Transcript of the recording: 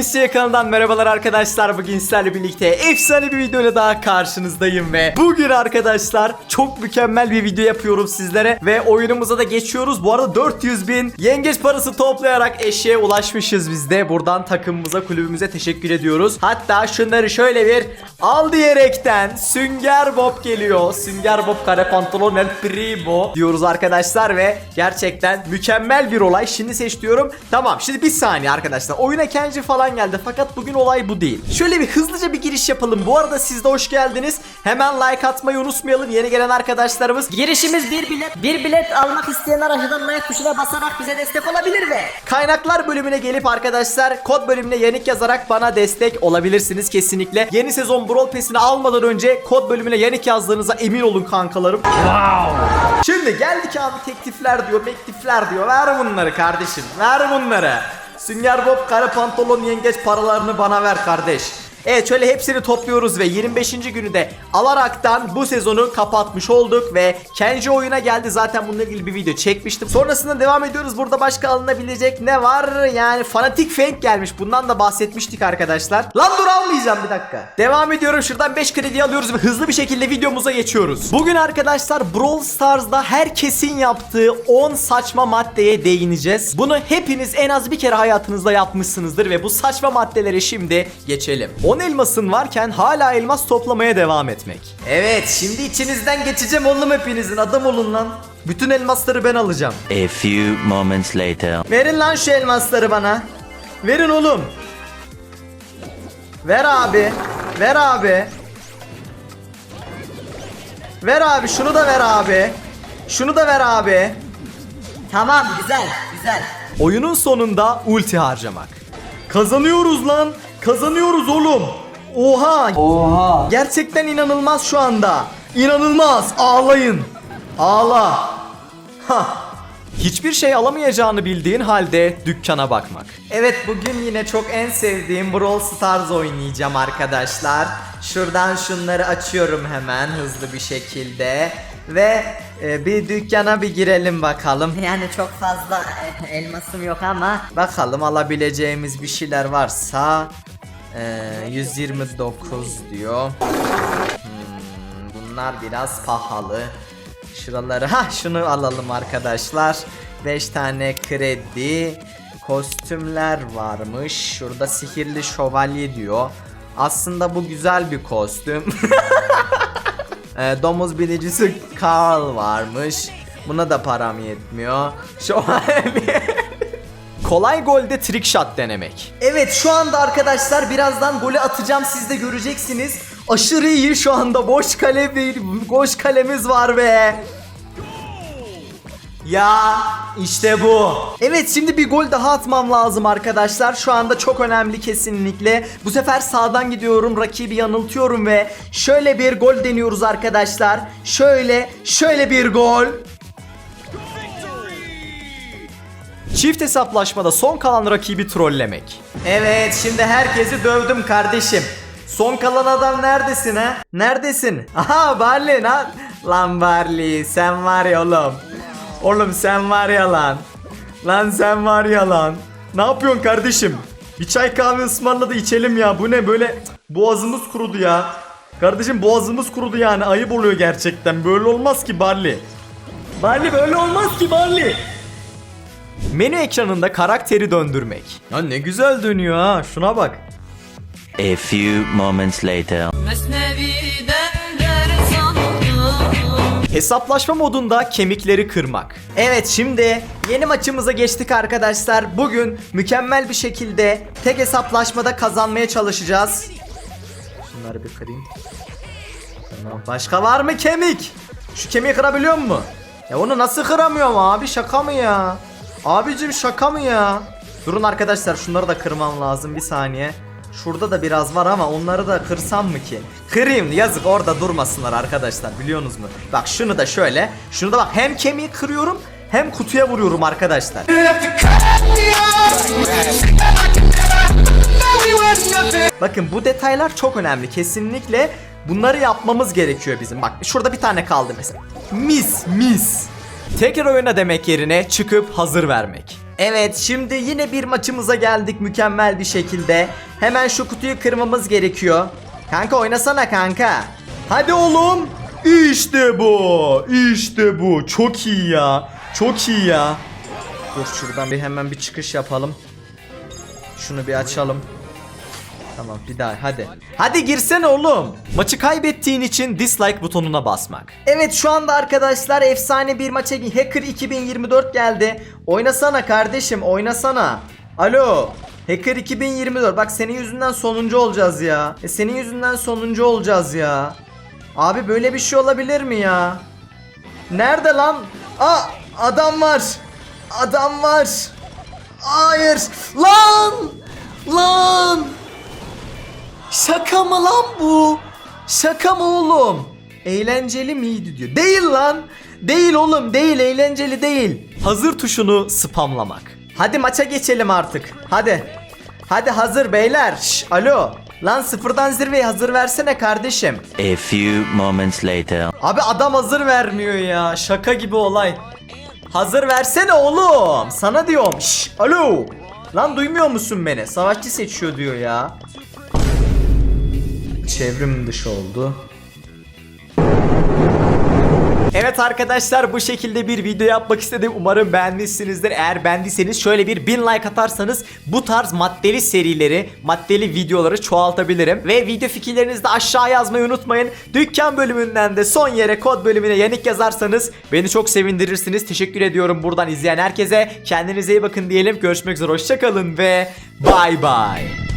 Games kanalından merhabalar arkadaşlar. Bugün sizlerle birlikte efsane bir videoyla daha karşınızdayım ve bugün arkadaşlar çok mükemmel bir video yapıyorum sizlere ve oyunumuza da geçiyoruz. Bu arada 400 bin yengeç parası toplayarak eşeğe ulaşmışız biz de. Buradan takımımıza, kulübümüze teşekkür ediyoruz. Hatta şunları şöyle bir al diyerekten Sünger Bob geliyor. Sünger Bob kare pantolon el primo diyoruz arkadaşlar ve gerçekten mükemmel bir olay. Şimdi seç diyorum. Tamam şimdi bir saniye arkadaşlar. Oyuna Kenji falan geldi fakat bugün olay bu değil. Şöyle bir hızlıca bir giriş yapalım. Bu arada siz de hoş geldiniz. Hemen like atmayı unutmayalım. Yeni gelen arkadaşlarımız. Girişimiz bir bilet. Bir bilet almak isteyenler aşağıdan like tuşuna basarak bize destek olabilir ve Kaynaklar bölümüne gelip arkadaşlar kod bölümüne yenik yazarak bana destek olabilirsiniz kesinlikle. Yeni sezon Brawl Pass'ini almadan önce kod bölümüne yenik yazdığınıza emin olun kankalarım. Şimdi geldik abi teklifler diyor, meklifler diyor. Ver bunları kardeşim. Ver bunları. Sünger Bob kare pantolon yengeç paralarını bana ver kardeş. Evet şöyle hepsini topluyoruz ve 25. günü de alaraktan bu sezonu kapatmış olduk ve Kenji oyuna geldi. Zaten bununla ilgili bir video çekmiştim. Sonrasında devam ediyoruz. Burada başka alınabilecek ne var? Yani fanatik Fang gelmiş. Bundan da bahsetmiştik arkadaşlar. Lan dur almayacağım bir dakika. Devam ediyorum. Şuradan 5 kredi alıyoruz ve hızlı bir şekilde videomuza geçiyoruz. Bugün arkadaşlar Brawl Stars'da herkesin yaptığı 10 saçma maddeye değineceğiz. Bunu hepiniz en az bir kere hayatınızda yapmışsınızdır ve bu saçma maddelere şimdi geçelim. 10 elmasın varken hala elmas toplamaya devam etmek. Evet şimdi içinizden geçeceğim oğlum hepinizin adam olun lan. Bütün elmasları ben alacağım. A few moments later. Verin lan şu elmasları bana. Verin oğlum. Ver abi. Ver abi. Ver abi şunu da ver abi. Şunu da ver abi. tamam güzel güzel. Oyunun sonunda ulti harcamak. Kazanıyoruz lan. Kazanıyoruz oğlum. Oha. Oha. Gerçekten inanılmaz şu anda. İnanılmaz. Ağlayın. Ağla. Hah. Hiçbir şey alamayacağını bildiğin halde dükkana bakmak. Evet bugün yine çok en sevdiğim Brawl Stars oynayacağım arkadaşlar. Şuradan şunları açıyorum hemen hızlı bir şekilde. Ve e, bir dükkana bir girelim bakalım. Yani çok fazla elmasım yok ama Bakalım alabileceğimiz bir şeyler varsa eee, 129 diyor. Hmm, bunlar biraz pahalı. Şuraları ha şunu alalım arkadaşlar. 5 tane kredi. Kostümler varmış. Şurada sihirli şövalye diyor. Aslında bu güzel bir kostüm. Ee, domuz binicisi Carl varmış. Buna da param yetmiyor. Şövalye Kolay golde trick shot denemek. Evet şu anda arkadaşlar birazdan golü atacağım siz de göreceksiniz. Aşırı iyi şu anda boş kale bir boş kalemiz var be. Ya işte bu. Evet şimdi bir gol daha atmam lazım arkadaşlar. Şu anda çok önemli kesinlikle. Bu sefer sağdan gidiyorum. Rakibi yanıltıyorum ve şöyle bir gol deniyoruz arkadaşlar. Şöyle şöyle bir gol. Çift hesaplaşmada son kalan rakibi trollemek. Evet şimdi herkesi dövdüm kardeşim. Son kalan adam neredesin ha? Neredesin? Aha Barley lan. Lan Barley sen var ya oğlum. Oğlum sen var ya lan. Lan sen var ya lan. Ne yapıyorsun kardeşim? Bir çay kahve ısmarla da içelim ya. Bu ne böyle boğazımız kurudu ya. Kardeşim boğazımız kurudu yani. Ayıp oluyor gerçekten. Böyle olmaz ki Barley. Barley böyle olmaz ki Barley. Menü ekranında karakteri döndürmek. Ya ne güzel dönüyor ha. Şuna bak. A few moments later. Hesaplaşma modunda kemikleri kırmak. Evet şimdi yeni maçımıza geçtik arkadaşlar. Bugün mükemmel bir şekilde tek hesaplaşmada kazanmaya çalışacağız. Şunları bir kırayım. Tamam. Başka var mı kemik? Şu kemiği kırabiliyor mu? Ya onu nasıl kıramıyorum abi şaka mı ya? Abicim şaka mı ya? Durun arkadaşlar şunları da kırmam lazım bir saniye. Şurada da biraz var ama onları da kırsam mı ki? Kırayım yazık orada durmasınlar arkadaşlar biliyorsunuz mu? Bak şunu da şöyle. Şunu da bak hem kemiği kırıyorum hem kutuya vuruyorum arkadaşlar. Bakın bu detaylar çok önemli. Kesinlikle bunları yapmamız gerekiyor bizim. Bak şurada bir tane kaldı mesela. Mis mis. Tekrar oyuna demek yerine çıkıp hazır vermek. Evet şimdi yine bir maçımıza geldik mükemmel bir şekilde. Hemen şu kutuyu kırmamız gerekiyor. Kanka oynasana kanka. Hadi oğlum. İşte bu. İşte bu. Çok iyi ya. Çok iyi ya. Dur şuradan bir hemen bir çıkış yapalım. Şunu bir açalım. Tamam bir daha hadi. Hadi girsene oğlum. Maçı kaybettiğin için dislike butonuna basmak. Evet şu anda arkadaşlar efsane bir maça Hacker 2024 geldi. Oynasana kardeşim oynasana. Alo. Hacker 2024 bak senin yüzünden sonuncu olacağız ya. E senin yüzünden sonuncu olacağız ya. Abi böyle bir şey olabilir mi ya? Nerede lan? Aa adam var. Adam var. Hayır. Lan! Lan! Şaka mı lan bu? Şaka mı oğlum? Eğlenceli miydi diyor. Değil lan. Değil oğlum değil eğlenceli değil. Hazır tuşunu spamlamak. Hadi maça geçelim artık. Hadi. Hadi hazır beyler. Şş, alo. Lan sıfırdan zirveyi hazır versene kardeşim. A few moments later. Abi adam hazır vermiyor ya. Şaka gibi olay. Hazır versene oğlum. Sana diyorum. Şş, alo. Lan duymuyor musun beni? Savaşçı seçiyor diyor ya. Çevrim dışı oldu. Evet arkadaşlar bu şekilde bir video yapmak istedim. Umarım beğenmişsinizdir. Eğer beğendiyseniz şöyle bir bin like atarsanız bu tarz maddeli serileri, maddeli videoları çoğaltabilirim. Ve video fikirlerinizi de aşağı yazmayı unutmayın. Dükkan bölümünden de son yere kod bölümüne yanık yazarsanız beni çok sevindirirsiniz. Teşekkür ediyorum buradan izleyen herkese. Kendinize iyi bakın diyelim. Görüşmek üzere hoşçakalın ve bay bay.